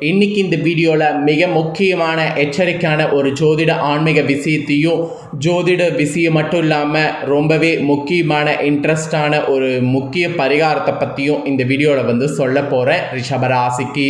இன்னைக்கு இந்த வீடியோவில் மிக முக்கியமான எச்சரிக்கையான ஒரு ஜோதிட ஆன்மீக விஷயத்தையும் ஜோதிட விஷயம் மட்டும் இல்லாமல் ரொம்பவே முக்கியமான இன்ட்ரெஸ்டான ஒரு முக்கிய பரிகாரத்தை பற்றியும் இந்த வீடியோவில் வந்து சொல்ல போகிறேன் ரிஷபராசிக்கு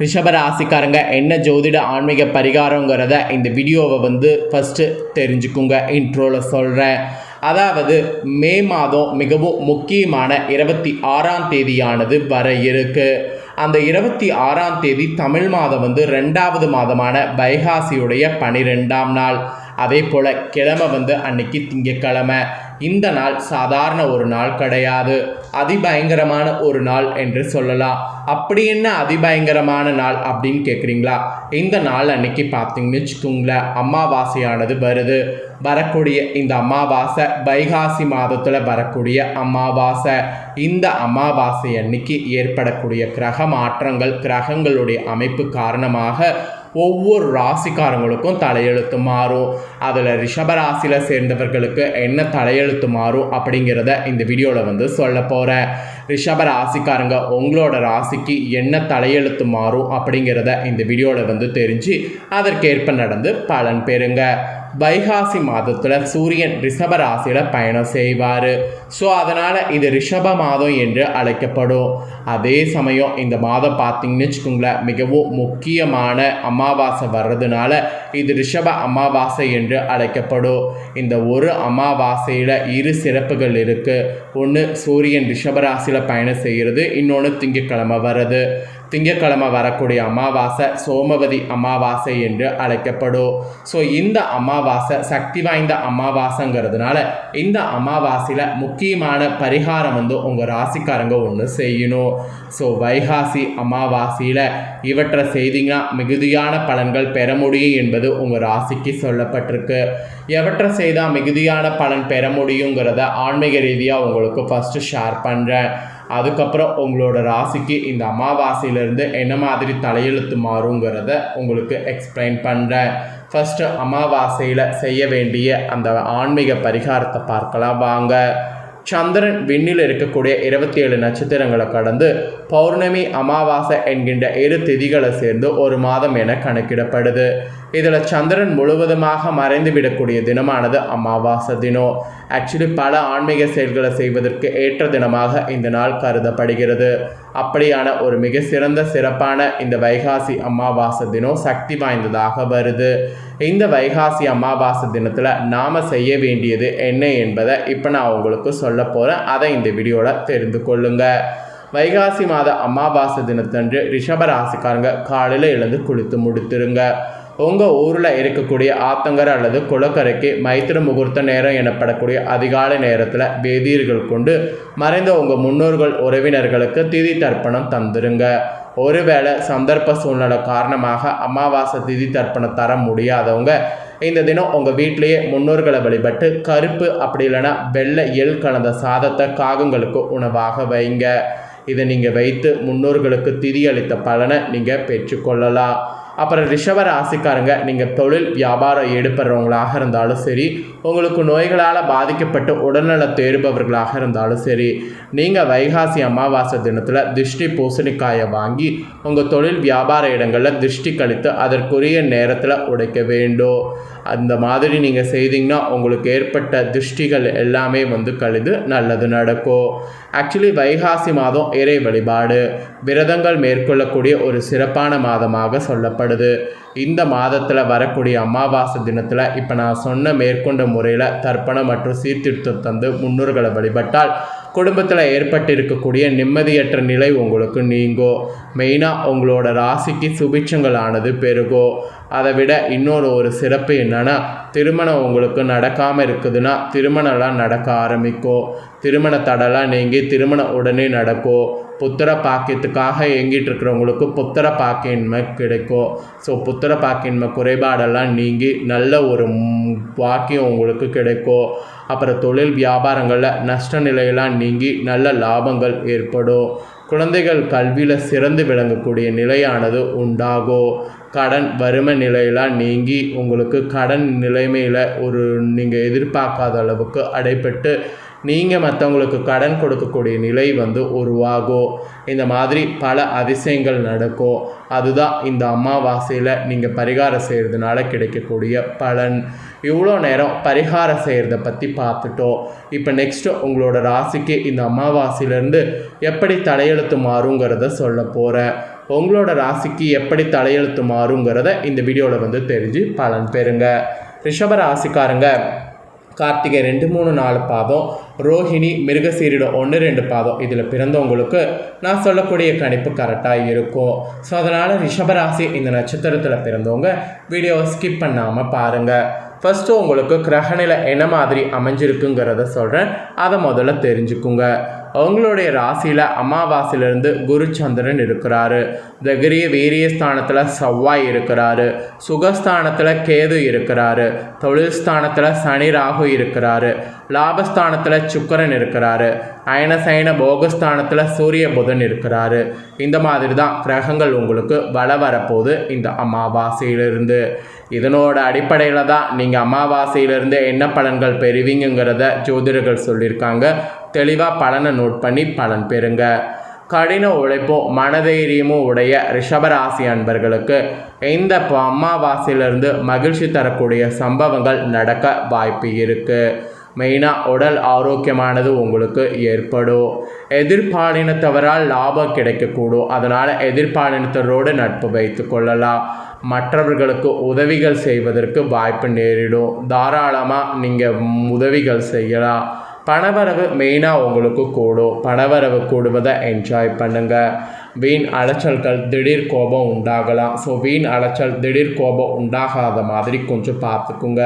ரிஷபராசிக்காரங்க என்ன ஜோதிட ஆன்மீக பரிகாரங்கிறத இந்த வீடியோவை வந்து ஃபஸ்ட்டு தெரிஞ்சுக்குங்க இன்ட்ரோவில் சொல்கிறேன் அதாவது மே மாதம் மிகவும் முக்கியமான இருபத்தி ஆறாம் தேதியானது வர இருக்கு. அந்த இருபத்தி ஆறாம் தேதி தமிழ் மாதம் வந்து ரெண்டாவது மாதமான வைகாசியுடைய பனிரெண்டாம் நாள். அதே போல் கிழமை வந்து அன்னைக்கு திங்கக்கிழமை. இந்த நாள் சாதாரண ஒரு நாள் கிடையாது. அதிபயங்கரமான ஒரு நாள் என்று சொல்லலாம். அப்படி என்ன அதிபயங்கரமான நாள் அப்படின்னு கேட்குறீங்களா இந்த நாள் அன்னைக்கு பார்த்தீங்கன்னு வச்சுக்கோங்களேன் அமாவாசையானது வருது. வரக்கூடிய இந்த அமாவாசை வைகாசி மாதத்தில் வரக்கூடிய அமாவாசை. இந்த அமாவாசை அன்னைக்கு ஏற்படக்கூடிய கிரக மாற்றங்கள் கிரகங்களுடைய அமைப்பு காரணமாக ஒவ்வொரு ராசிக்காரங்களுக்கும் தலையெழுத்து மாறும். அதில் ரிஷபராசியில் சேர்ந்தவர்களுக்கு என்ன தலையெழுத்து மாறும் அப்படிங்கிறத இந்த வீடியோவில் வந்து சொல்ல போகிறேன் ரிஷப ராசிக்காரங்க உங்களோட ராசிக்கு என்ன தலையெழுத்து மாறும் அப்படிங்கிறத இந்த வீடியோவில் வந்து தெரிஞ்சு அதற்கேற்ப நடந்து பலன் பெறுங்க. வைகாசி மாதத்தில் சூரியன் ரிஷப ராசியில் பயணம் செய்வார். ஸோ அதனால் இது ரிஷப மாதம் என்று அழைக்கப்படும். அதே சமயம் இந்த மாதம் பார்த்தீங்கன்னு வச்சுக்கோங்களேன் மிகவும் முக்கியமான அமாவாசை வர்றதுனால இது ரிஷப அமாவாசை என்று அழைக்கப்படும். இந்த ஒரு அமாவாசையில் இரு சிறப்புகள் இருக்குது ஒன்று சூரியன் பயணம் செய்கிறது. இன்னொன்று திங்கட்கிழமை வர்றது. திங்கட்கிழமை வரக்கூடிய அமாவாசை சோமவதி அமாவாசை என்று அழைக்கப்படும். ஸோ இந்த அமாவாசை சக்தி வாய்ந்த அமாவாசைங்கிறதுனால இந்த அமாவாசையில் முக்கியமான பரிகாரம் வந்து உங்கள் ராசிக்காரங்க ஒன்று செய்யணும். ஸோ வைகாசி அமாவாசையில் இவற்றை செய்தீங்கன்னா மிகுதியான பலன்கள் பெற முடியும் என்பது உங்கள் ராசிக்கு சொல்லப்பட்டிருக்கு. எவற்றை செய்தால் மிகுதியான பலன் பெற முடியுங்கிறத ஆன்மீக ரீதியாக உங்களுக்கு ஃபஸ்ட்டு ஷேர் பண்ணுறேன் அதுக்கப்புறம் உங்களோட ராசிக்கு இந்த அமாவாசையிலேருந்து என்ன மாதிரி தலையெழுத்து மாறுங்கிறத உங்களுக்கு எக்ஸ்பிளைன் பண்ணுறேன் ஃபஸ்ட்டு அமாவாசையில் செய்ய வேண்டிய அந்த ஆன்மீக பரிகாரத்தை பார்க்கலாம் வாங்க. சந்திரன் விண்ணில் இருக்கக்கூடிய இருபத்தி ஏழு நட்சத்திரங்களை கடந்து பௌர்ணமி அமாவாசை என்கின்ற இரு திதிகளை சேர்ந்து ஒரு மாதம் என கணக்கிடப்படுது. இதில் சந்திரன் முழுவதுமாக மறைந்து விடக்கூடிய தினமானது அமாவாசை தினம். ஆக்சுவலி பல ஆன்மீக செயல்களை செய்வதற்கு ஏற்ற தினமாக இந்த நாள் கருதப்படுகிறது. அப்படியான ஒரு மிக சிறந்த சிறப்பான இந்த வைகாசி அமாவாசை தினம் சக்தி வாய்ந்ததாக வருது. இந்த வைகாசி அமாவாசை தினத்தில் நாம் செய்ய வேண்டியது என்ன என்பதை இப்போ நான் உங்களுக்கு சொல்ல போகிறேன் அதை இந்த வீடியோவில் தெரிந்து கொள்ளுங்கள் வைகாசி மாத அமாவாசை தினத்தன்று ரிஷப ராசிக்காரங்க காலையில் எழுந்து குளித்து முடித்துருங்க. உங்கள் ஊரில் இருக்கக்கூடிய ஆத்தங்கரை அல்லது குளக்கரைக்கு மைத்திர முகூர்த்த நேரம் எனப்படக்கூடிய அதிகாலை நேரத்தில் வேதியர்கள் கொண்டு மறைந்த உங்கள் முன்னோர்கள் உறவினர்களுக்கு திதி தர்ப்பணம் தந்துருங்க. ஒருவேளை சந்தர்ப்ப சூழ்நிலை காரணமாக அமாவாசை திதி தர்ப்பணம் தர முடியாதவங்க இந்த தினம் உங்கள் வீட்டிலேயே முன்னோர்களை வழிபட்டு கருப்பு அப்படி இல்லைன்னா வெள்ளை எள் கலந்த சாதத்தை காகங்களுக்கு உணவாக வைங்க. இதை நீங்கள் வைத்து முன்னோர்களுக்கு திதி அளித்த பலனை நீங்கள் பெற்றுக்கொள்ளலாம். அப்புறம் ரிஷப ராசிக்காரங்க நீங்கள் தொழில் வியாபாரம் ஈடுபடுறவங்களாக இருந்தாலும் சரி உங்களுக்கு நோய்களால் பாதிக்கப்பட்டு உடல்நல தேர்பவர்களாக இருந்தாலும் சரி நீங்கள் வைகாசி அமாவாசை தினத்தில் திருஷ்டி பூசணிக்காயை வாங்கி உங்கள் தொழில் வியாபார இடங்களில் திருஷ்டி கழித்து அதற்குரிய நேரத்தில் உடைக்க வேண்டும். அந்த மாதிரி நீங்கள் செய்தீங்கன்னா உங்களுக்கு ஏற்பட்ட திருஷ்டிகள் எல்லாமே வந்து கழிது நல்லது நடக்கும். ஆக்சுவலி வைகாசி மாதம் இறை வழிபாடு. விரதங்கள் மேற்கொள்ளக்கூடிய ஒரு சிறப்பான மாதமாக சொல்லப்படுது இந்த மாதத்தில் வரக்கூடிய அமாவாசை தினத்தில் இப்போ நான் சொன்ன மேற்கொண்ட முறையில் தர்ப்பணம் மற்றும் சீர்திருத்தம் தந்து முன்னோர்களை வழிபட்டால் குடும்பத்தில் ஏற்பட்டிருக்கக்கூடிய நிம்மதியற்ற நிலை உங்களுக்கு நீங்கோ. மெயினாக உங்களோட ராசிக்கு சுபிட்சங்களானது பெருகோ. அதை விட இன்னொரு ஒரு சிறப்பு என்னென்னா திருமணம் உங்களுக்கு நடக்காமல் இருக்குதுன்னா திருமணம்லாம் நடக்க ஆரம்பிக்கும் திருமண தடலாம் நீங்கி திருமணம் உடனே நடக்கும் புத்திர பாக்கியத்துக்காக இயங்கிட்டு இருக்கிறவங்களுக்கு புத்திர பாக்கியன்மை கிடைக்கும் ஸோ புத்திர பாக்கியின்மை குறைபாடெல்லாம் நீங்கி நல்ல ஒரு வாக்கியம் உங்களுக்கு கிடைக்கும் அப்புறம் தொழில் வியாபாரங்களில் நஷ்ட நிலையெல்லாம் நீங்கி நல்ல லாபங்கள் ஏற்படும். குழந்தைகள் கல்வியில் சிறந்து விளங்கக்கூடிய நிலையானது உண்டாகும் கடன் வறுமை நிலையெல்லாம் நீங்கி உங்களுக்கு கடன் நிலைமையில் ஒரு நீங்கள் எதிர்பார்க்காத அளவுக்கு அடைப்பட்டு நீங்கள் மற்றவங்களுக்கு கடன் கொடுக்கக்கூடிய நிலை வந்து உருவாகும் இந்த மாதிரி பல அதிசயங்கள் நடக்கும் அதுதான் இந்த அமாவாசையில் நீங்கள் பரிகாரம் செய்கிறதுனால கிடைக்கக்கூடிய பலன். இவ்வளோ நேரம் பரிகாரம் செய்கிறத பற்றி பார்த்துட்டோம் இப்போ நெக்ஸ்ட்டு உங்களோட ராசிக்கு இந்த அமாவாசையிலேருந்து எப்படி தலையெழுத்து மாறுங்கிறத சொல்ல போகிறேன் உங்களோட ராசிக்கு எப்படி தலையெழுத்து மாறுங்கிறத இந்த வீடியோவில் வந்து தெரிஞ்சு பலன் பெறுங்க. ரிஷப ராசிக்காரங்க கார்த்திகை ரெண்டு மூணு நாலு பாதம் ரோஹிணி மிருகசீரிடம் ஒன்று ரெண்டு பாதம். இதில் பிறந்தவங்களுக்கு நான் சொல்லக்கூடிய கணிப்பு கரெக்டாக இருக்கும். ஸோ அதனால் ரிஷபராசி இந்த நட்சத்திரத்தில் பிறந்தவங்க வீடியோவை ஸ்கிப் பண்ணாமல் பாருங்கள் ஃபஸ்ட்டு உங்களுக்கு கிரகநிலை என்ன மாதிரி அமைஞ்சிருக்குங்கிறத சொல்கிறேன் அதை முதல்ல தெரிஞ்சுக்குங்க. உங்களுடைய ராசியில் அமாவாசையிலேருந்து குரு சந்திரன் இருக்கிறாரு. தகிரிய வீரிய ஸ்தானத்தில் செவ்வாய் இருக்கிறாரு. சுகஸ்தானத்தில் கேது இருக்கிறாரு. தொழில் ஸ்தானத்தில் சனி ராகு இருக்கிறாரு. லாபஸ்தானத்தில் சுக்கரன் இருக்கிறாரு. அயனசயன போகஸ்தானத்தில் சூரிய புதன் இருக்கிறாரு. இந்த மாதிரி தான் கிரகங்கள் உங்களுக்கு வள வரப்போகுது இந்த அமாவாசையிலிருந்து. இதனோட அடிப்படையில் தான் நீங்கள் அமாவாசையிலிருந்து என்ன பலன்கள் பெறுவீங்கிறத ஜோதிடர்கள் சொல்லியிருக்காங்க. தெளிவாக பலனை நோட் பண்ணி பலன் பெறுங்க. கடின உழைப்பும் மனதைரியமும் உடைய ரிஷபராசி அன்பர்களுக்கு இந்த அமாவாசையிலிருந்து மகிழ்ச்சி தரக்கூடிய சம்பவங்கள் நடக்க வாய்ப்பு இருக்குது மெயினாக உடல் ஆரோக்கியமானது உங்களுக்கு ஏற்படும். எதிர்பாலினத்தவரால் லாபம் கிடைக்கக்கூடும். அதனால் எதிர்பாலினத்தரோடு நட்பு வைத்து கொள்ளலாம். மற்றவர்களுக்கு உதவிகள் செய்வதற்கு வாய்ப்பு நேரிடும். தாராளமாக நீங்கள் உதவிகள் செய்யலாம். பணவரவு மெயினாக உங்களுக்கு கூடும். பணவரவு கூடுவதை என்ஜாய் பண்ணுங்கள் வீண் அலைச்சல்கள் திடீர் கோபம் உண்டாகலாம். ஸோ வீண் அலைச்சல் திடீர் கோபம் உண்டாகாத மாதிரி கொஞ்சம் பார்த்துக்குங்க.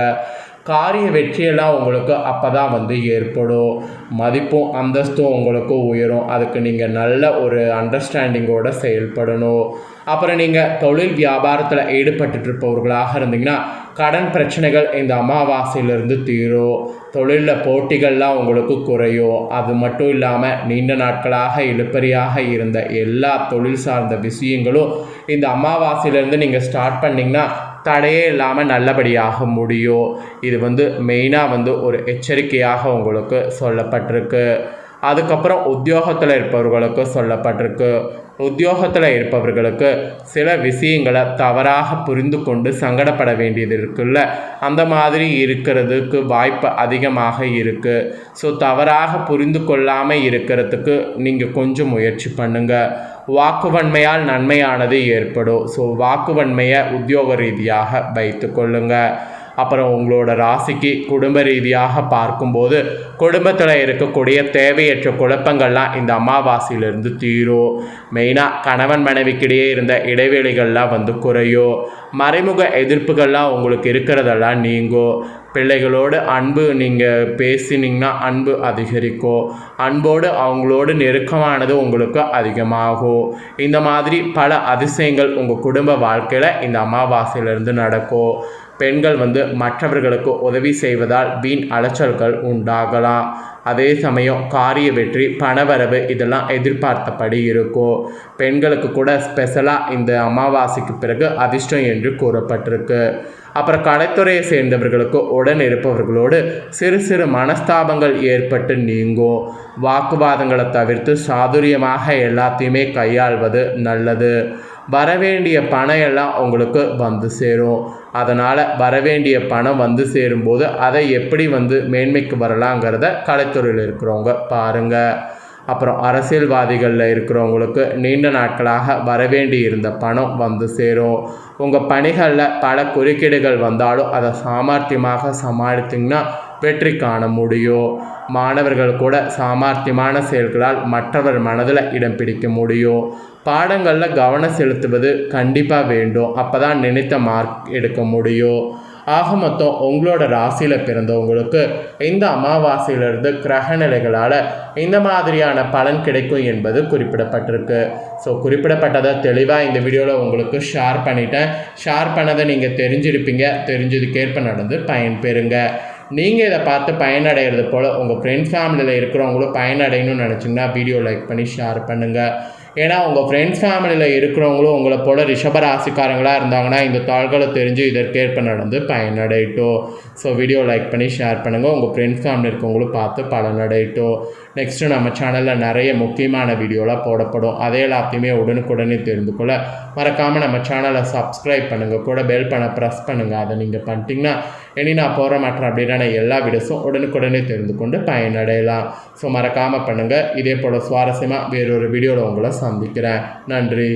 காரிய வெற்றியெல்லாம் உங்களுக்கு அப்போ தான் வந்து ஏற்படும். மதிப்பும் அந்தஸ்தும் உங்களுக்கு உயரும். அதுக்கு நீங்கள் நல்ல ஒரு அண்டர்ஸ்டாண்டிங்கோடு செயல்படணும். அப்புறம் நீங்கள் தொழில் வியாபாரத்தில் ஈடுபட்டு இருப்பவர்களாக இருந்தீங்கன்னா கடன் பிரச்சனைகள் இந்த அமாவாசையிலிருந்து தீரும். தொழிலில் போட்டிகள்லாம் உங்களுக்கு குறையும். அது மட்டும் இல்லாமல் நீண்ட நாட்களாக இழுப்பறியாக இருந்த எல்லா தொழில் சார்ந்த விஷயங்களும் இந்த அமாவாசையிலேருந்து நீங்கள் ஸ்டார்ட் பண்ணிங்கன்னா தடையே இல்லாமல் நல்லபடியாக முடியும். இது வந்து மெயினாக வந்து ஒரு எச்சரிக்கையாக உங்களுக்கு சொல்லப்பட்டிருக்கு. அதுக்கப்புறம் உத்தியோகத்தில் இருப்பவர்களுக்கு சொல்லப்பட்டிருக்கு. உத்தியோகத்தில் இருப்பவர்களுக்கு சில விஷயங்களை தவறாக புரிந்து கொண்டு சங்கடப்பட வேண்டியது இருக்குல்ல? அந்த மாதிரி இருக்கிறதுக்கு வாய்ப்பு அதிகமாக இருக்குது ஸோ தவறாக புரிந்து கொள்ளாமல் இருக்கிறதுக்கு நீங்கள் கொஞ்சம் முயற்சி பண்ணுங்கள் வாக்குவன்மையால் நன்மையானது ஏற்படும். ஸோ வாக்குவன்மையை உத்தியோக ரீதியாக வைத்து கொள்ளுங்கள் அப்புறம் உங்களோட ராசிக்கு குடும்ப ரீதியாக பார்க்கும்போது குடும்பத்தில் இருக்கக்கூடிய தேவையற்ற குழப்பங்கள்லாம் இந்த அமாவாசையிலிருந்து தீரும். மெயினாக கணவன் மனைவிக்கிடையே இருந்த இடைவெளிகள்லாம் வந்து குறையும். மறைமுக எதிர்ப்புகள்லாம் உங்களுக்கு இருக்கிறதெல்லாம் நீங்கும். பிள்ளைகளோடு அன்பு நீங்கள் பேசினீங்கன்னா அன்பு அதிகரிக்கும். அன்போடு அவங்களோடு நெருக்கமானது உங்களுக்கு அதிகமாகும். இந்த மாதிரி பல அதிசயங்கள் உங்கள் குடும்ப வாழ்க்கையில் இந்த அமாவாசையிலிருந்து நடக்கும். பெண்கள் வந்து மற்றவர்களுக்கு உதவி செய்வதால் வீண் அலைச்சல்கள் உண்டாகலாம். அதே சமயம் காரிய வெற்றி பணவரவு இதெல்லாம் எதிர்பார்த்தபடி இருக்கும். பெண்களுக்கு கூட ஸ்பெஷலாக இந்த அமாவாசைக்கு பிறகு அதிர்ஷ்டம் என்று கூறப்பட்டிருக்கு. அப்புறம் கலைத்துறையை சேர்ந்தவர்களுக்கு உடன் இருப்பவர்களோடு சிறு சிறு மனஸ்தாபங்கள் ஏற்பட்டு நீங்கும். வாக்குவாதங்களை தவிர்த்து சாதுரியமாக எல்லாத்தையுமே கையாள்வது நல்லது. வரவேண்டிய பணம் எல்லாம் உங்களுக்கு வந்து சேரும். அதனால் வரவேண்டிய பணம் வந்து சேரும்போது அதை எப்படி வந்து மேன்மைக்கு வரலாங்கிறத கலைத்துறையில் இருக்கிறவங்க பாருங்கள் அப்புறம் அரசியல்வாதிகளில் இருக்கிறவங்களுக்கு நீண்ட நாட்களாக வரவேண்டி இருந்த பணம் வந்து சேரும். உங்கள் பணிகளில் பல குறுக்கீடுகள் வந்தாலும் அதை சாமர்த்தியமாக சமாளித்தீங்கன்னா வெற்றி காண முடியும் மாணவர்கள் கூட சாமர்த்தியமான செயல்களால் மற்றவர் மனதில் இடம் பிடிக்க முடியும் பாடங்களில் கவனம் செலுத்துவது கண்டிப்பாக வேண்டும். அப்போ தான் நினைத்த மார்க் எடுக்க முடியும் ஆக மொத்தம் உங்களோட ராசியில் பிறந்தவங்களுக்கு இந்த அமாவாசையிலிருந்து கிரக நிலைகளால் இந்த மாதிரியான பலன் கிடைக்கும் என்பது குறிப்பிடப்பட்டிருக்கு. ஸோ குறிப்பிடப்பட்டதை தெளிவாக இந்த வீடியோவில் உங்களுக்கு ஷேர் பண்ணிட்டேன். ஷேர் பண்ணதை நீங்கள் தெரிஞ்சிருப்பீங்க. தெரிஞ்சதுக்கேற்ப நடந்து பயன்பெறுங்க. நீங்கள் இதை பார்த்து பயனடைகிறது போல் உங்கள் ஃப்ரெண்ட்ஸ் ஃபேமிலியில் இருக்கிறவங்களும் பயனடையணும்னு நினச்சிங்கன்னா வீடியோ லைக் பண்ணி ஷேர் பண்ணுங்கள் ஏன்னா உங்கள் ஃப்ரெண்ட்ஸ் ஃபேமிலியில் இருக்கிறவங்களும் உங்களை போல் ரிஷபராசிக்காரங்களாக இருந்தாங்கன்னா இந்த தாள்களை தெரிஞ்சு இதற்கேற்ப நடந்து பயனடையட்டும். ஸோ வீடியோ லைக் பண்ணி ஷேர் பண்ணுங்கள் உங்கள் ஃப்ரெண்ட்ஸ் ஃபேமிலி இருக்கவங்களும் பார்த்து பலனடையட்டும் நெக்ஸ்ட்டு நம்ம சேனலில் நிறைய முக்கியமான வீடியோலாம் போடப்படும். அதே எல்லாத்தையுமே உடனுக்குடனே தெரிந்து கொள்ள மறக்காமல் நம்ம சேனலை சப்ஸ்கிரைப் பண்ணுங்கள் கூட பெல் பண்ண ப்ரெஸ் பண்ணுங்கள் அதை நீங்கள் பண்ணிட்டீங்கன்னா இனி நான் போகிற மற்ற அப்படின்னா எல்லா வீடியோஸும் உடனுக்குடனே தெரிந்து கொண்டு பயனடையலாம். ஸோ மறக்காமல் பண்ணுங்கள் இதே போல் சுவாரஸ்யமாக வேறொரு வீடியோவில் உங்களை சந்திக்கிறேன். நன்றி.